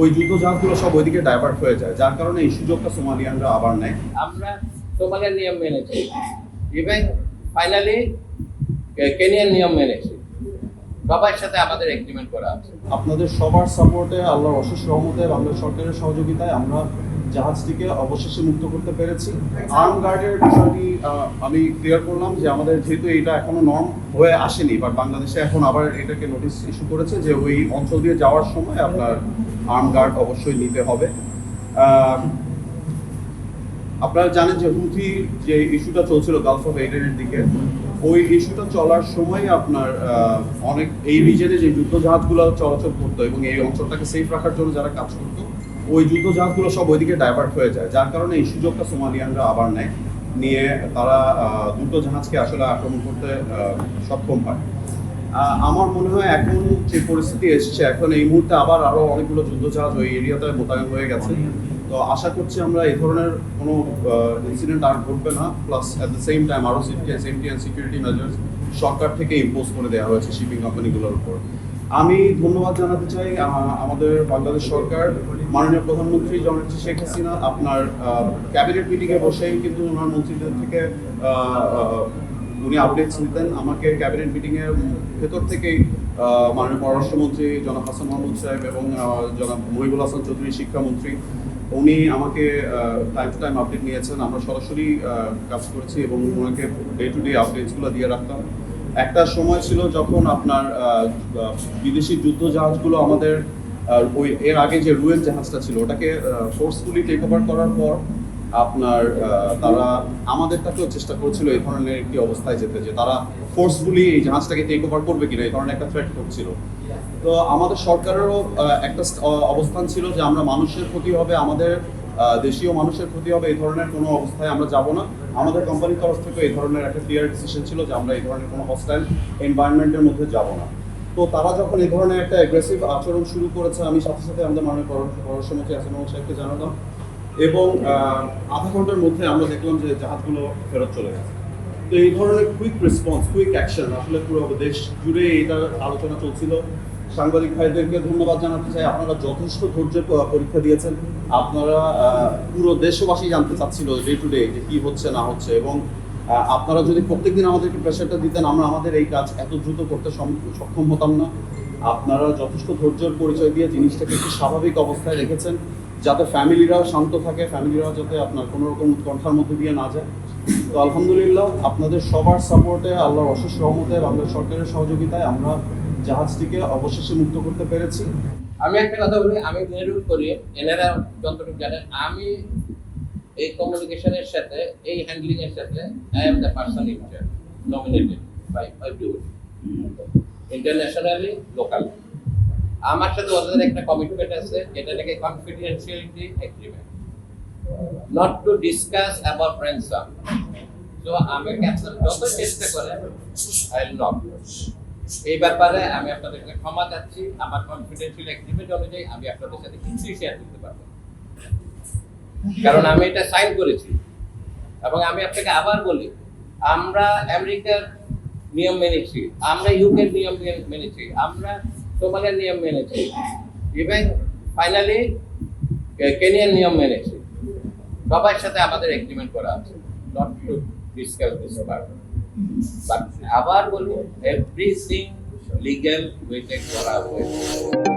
ওই যুদ্ধ জাহাজগুলো সব ওইদিকে ডাইভার্ট হয়ে যায়। যার কারণে এই সুযোগটা সোমালিয়ানরা আবার নেয়। আমরা সোমালিয়ার নিয়ম মেনেছি। ইভেন ফাইনালি কেনিয়ার নিয়ম মেনেছি। সবার সাথে আমাদের এগ্রিমেন্ট করা আছে। আপনাদের সবার সাপোর্টে আল্লাহর অশেষ রহমতে বাংলাদেশ সরকারের সহযোগিতায় আমরা জাহাজটিকে অবশেষে মুক্ত করতে পেরেছি। আর্ম গার্ডের বিষয়টি আমি ক্লিয়ার করলাম যে আমাদের যেহেতু এটা এখনও নর্ম হয়ে আসেনি বাট বাংলাদেশে এখন আবার এটাকে নোটিশ ইস্যু করেছে যে ওই অঞ্চল দিয়ে যাওয়ার সময় আপনার আর্ম গার্ড অবশ্যই নিতে হবে। আপনারা জানেন যে হুথি যে ইস্যুটা চলছিল গালফ অফ এডেনের দিকে, ওই ইস্যুটা চলার সময় আপনার অনেক এই রিজনে যে যুদ্ধ জাহাজগুলো চলাচল করতো এবং এই অঞ্চলটাকে সেফ রাখার জন্য যারা কাজ করতো, ওই যুদ্ধ জাহাজগুলো সব ওইদিকে ডাইভার্ট হয়ে যায়। যার কারণে এই সুযোগটা সোমালিয়ানরা আবার নেয়, নিয়ে তারা দুটো জাহাজকে আসলে আক্রমণ করতে সক্ষম হয়। আমার মনে হয় এখন যে পরিস্থিতি এসেছে, এখন এই মুহূর্তে আবার আরও অনেকগুলো যুদ্ধ জাহাজ ওই এরিয়াতে মোতায়েন হয়ে গেছে। তো আশা করছি আমরা এই ধরনের কোনো ইনসিডেন্ট আর ঘটবে না। Plus at the same time আরও সেফটি অ্যান্ড সিকিউরিটি মেজার্স সরকার থেকে ইম্পোজ করে দেওয়া হয়েছে শিপিং কোম্পানিগুলোর উপর। আমি ধন্যবাদ জানাতে চাই আমাদের বাংলাদেশ সরকার। মাননীয় প্রধানমন্ত্রী জননেত্রী শেখ হাসিনা, আপনার ক্যাবিনেট মিটিংয়ে বসেই কিন্তু ওনার মন্ত্রীদের থেকে উনি আপডেটস নিতেন আমাকে ক্যাবিনেট মিটিং এর ভেতর থেকেই মাননীয় পররাষ্ট্রমন্ত্রী জনাব হাসান মাহমুদ সাহেব এবং জনাব মহিবুল হাসান চৌধুরী শিক্ষামন্ত্রী, উনি আমাকে টাইম টু টাইম আপডেট নিয়েছেন। আমরা সরাসরি কাজ করেছি এবং ওনাকে ডে টু ডে আপডেটসগুলো দিয়ে রাখতাম। একটা সময় ছিল যখন আপনার বিদেশি যুদ্ধ জাহাজগুলো আমাদের ওই, এর আগে যে রুয়েল জাহাজটা ছিল, ওটাকে ফোর্সফুলি টেক ওভার করার পর আপনার তারা আমাদেরটাকেও চেষ্টা করছিল এই ধরনের একটি অবস্থায় যেতে, যে তারা ফোর্সফুলি এই জাহাজটাকে টেক ওভার করবে কিনা, এই ধরনের একটা থ্রেট করছিল। তো আমাদের সরকারেরও একটা অবস্থান ছিল যে আমরা মানুষের ক্ষতি হবে, আমাদের দেশীয় মানুষের ক্ষতি হবে, এই ধরনের কোনো অবস্থায় আমরা যাব না। আমাদের কোম্পানির তরফ থেকে এই ধরনের একটা ক্লিয়ার ডিসিশন ছিল যে আমরা এই ধরনের কোনো হস্টাইল এনভায়রনমেন্টের মধ্যে যাব না। তো তারা যখন এই ধরনের একটা অ্যাগ্রেসিভ আচরণ শুরু করেছে, আমি সাথে সাথে আমাদের মাননীয় পর- পররাষ্ট্রমন্ত্রী হাসান সাহেবকে জানালাম। এবং আধা ঘণ্টার মধ্যে আমরা দেখলাম যে জাহাজগুলো ফেরত চলে গেছে। তো এই ধরনের কুইক রেসপন্স কুইক অ্যাকশন আসলে পুরো দেশ জুড়ে এটা আলোচনা চলছিল। সাংবাদিক ভাইদেরকে ধন্যবাদ জানাতে চাই। আপনারা যথেষ্ট ধৈর্যের পরীক্ষা দিয়েছেন। আপনারা পুরো দেশবাসী জানতে চাচ্ছিল ডে টু ডে যে কি হচ্ছে, না হচ্ছে এবং আপনারা যদি প্রত্যেকদিন আমাদেরকে প্রেশারটা দিতেন, আমরা আমাদের এই কাজ এত দ্রুত করতে সক্ষম হতাম না। আপনারা যথেষ্ট ধৈর্যের পরিচয় দিয়ে জিনিসটাকে একটি স্বাভাবিক অবস্থায় রেখেছেন। যাতে ফ্যামিলিরাও শান্ত থাকে ফ্যামিলিরাও যাতে আপনার কোনো রকম উৎকণ্ঠার মধ্যে দিয়ে না যায়। তো আলহামদুলিল্লাহ, আপনাদের সবার সাপোর্টে আল্লাহর অশেষ রহমতে, বাংলাদেশ সরকারের সহযোগিতায় আমরা জাহাজটিকে অবশেষে মুক্ত করতে পেরেছি। আমি একটা কথা বলি, আমি মেরুল করি, এনারা যতটুকু জানেন, আমি এই কমিউনিকেশনের সাথে, এই হ্যান্ডলিং এর সাথে I am the person in charge nominated by internationally local আমার সাথে ওদের একটা কমিটমেন্ট আছে, যেটা নাকি confidentiality agreement not to discuss about ransom তো আমি ক্যান্সেল যত চেষ্টা করে আই উইল নট এই ব্যাপারে আমি আপনাদেরকে ক্ষমা চাচ্ছি। আমার কনফিডেন্সিয়াল এগ্রিমেন্ট অনুযায়ী আমি আপনাদের সাথে কিছুই শেয়ার করতে পারব কারণ আমি এটা সাইন করেছি। এবং আমি আপনাকে আবার বলি, আমরা আমেরিকার নিয়ম মেনেছি। আমরা ইউকের নিয়ম মেনেছি। আমরা সোমালিয়ার নিয়ম মেনেছে ইভেন ফাইনালি কেনিয়ার নিয়ম মেনেছে সবার সাথে আমাদের এগ্রিমেন্ট করা আছে। Not to discuss this but আবার বলব এভরিথিং লিগ্যাল ওয়েতে করা হয়েছে।